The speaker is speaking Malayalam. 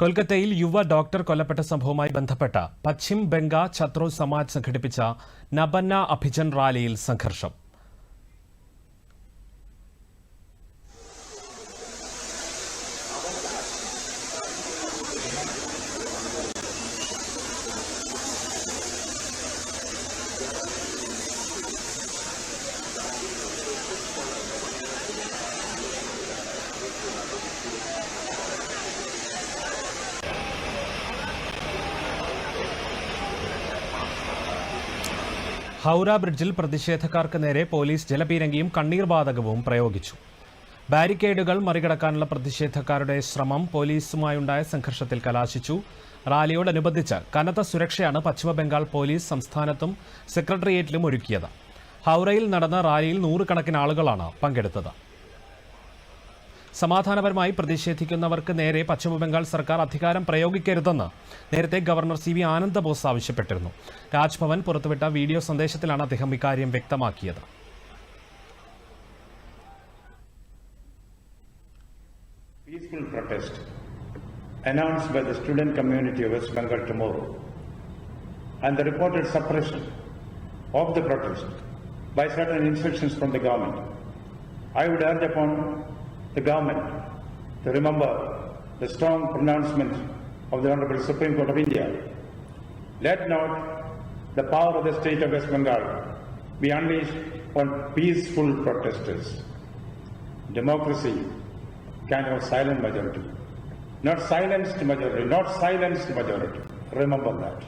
കൊൽക്കത്തയിൽ യുവ ഡോക്ടർ കൊല്ലപ്പെട്ട സംഭവവുമായി ബന്ധപ്പെട്ട് പശ്ചിം ബംഗാ ഛത്രോ സമാജ് സംഘടിപ്പിച്ച നബന്ന അഭിജൻ റാലിയിൽ സംഘർഷം. ഹൗറ ബ്രിഡ്ജിൽ പ്രതിഷേധക്കാർക്ക് നേരെ പോലീസ് ജലപീരങ്കിയും കണ്ണീർ വാതകവും പ്രയോഗിച്ചു. ബാരിക്കേഡുകൾ മറികടക്കാനുള്ള പ്രതിഷേധക്കാരുടെ ശ്രമം പോലീസുമായുണ്ടായ സംഘർഷത്തിൽ കലാശിച്ചു. റാലിയോടനുബന്ധിച്ച് കനത്ത സുരക്ഷയാണ് പശ്ചിമബംഗാൾ പോലീസ് സംസ്ഥാനത്തും സെക്രട്ടേറിയറ്റിലും ഒരുക്കിയത്. ഹൗറയിൽ നടന്ന റാലിയിൽ നൂറുകണക്കിന് ആളുകളാണ് പങ്കെടുത്തത്. സമാധാനപരമായി പ്രതിഷേധിക്കുന്നവർക്ക് നേരെ പശ്ചിമബംഗാൾ സർക്കാർ അധികാരം പ്രയോഗിക്കരുതെന്ന് നേരത്തെ ഗവർണർ സി വി ആനന്ദബോസ് ആവശ്യപ്പെട്ടിരുന്നു രാജ്ഭവൻ പുറത്തുവിട്ട വീഡിയോ സന്ദേശത്തിലാണ് അദ്ദേഹം ഇക്കാര്യം വ്യക്തമാക്കിയത് peaceful protest announced by the student community of West Bengal tomorrow and the reported suppression of the protest by certain instructions from the government. I would urge upon the government to remember the strong pronouncement of the Honorable Supreme Court of India. Let not the power of the state of West Bengal be unleashed on peaceful protesters. Democracy can have a silent majority. Not silenced majority, not silenced majority. Remember that.